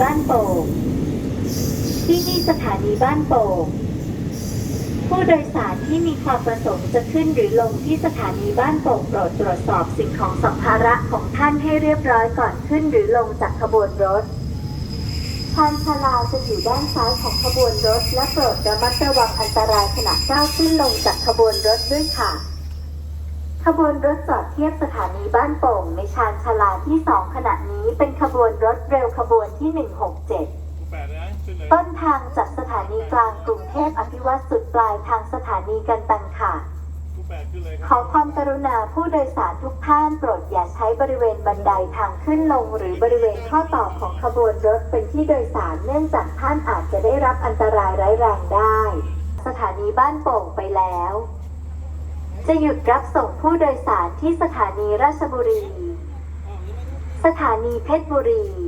บ้านโป่ง ที่นี่สถานีบ้านโป่ง ผู้โดยสารที่มีความประสงค์จะขึ้นหรือลงที่สถานีบ้านโป่งโปรดตรวจสอบสิ่งของสัมภาระของท่านให้เรียบร้อยก่อนขึ้นหรือลงจากขบวนรถชานชาลาจะอยู่ด้านซ้ายของขบวนรถ และโปรดระมัดระวังอันตรายขณะก้าวขึ้นลงจากขบวนรถด้วยค่ะ ขบวนรถจอดเทียบสถานีบ้านโป่งในชานชาลาที่2ขณะนี้เป็นขบวนรถ ที่ 167 แปดนะขึ้นเลยต้นทางจากสถานีกลางกรุงเทพอภิวัตสุดปลายทางสถานีกันตังค่ะทุกแปดขึ้นเลยคขรัอบความกรุณาผู้โดยสารทุกท่านโปรดอย่าใช้บริเวณบันไดทางขึ้นลง หรือบริเวณข้อต่อของขบวนรถเป็นที่โดยสารเนื่องจากท่านอาจจะได้รับอันตรายร้ายแรงได้ สถานีบ้านโป่งไปแล้ว จะหยุดรับส่งผู้โดยสารที่สถานีราชบุรี สถานีเพชรบุรีส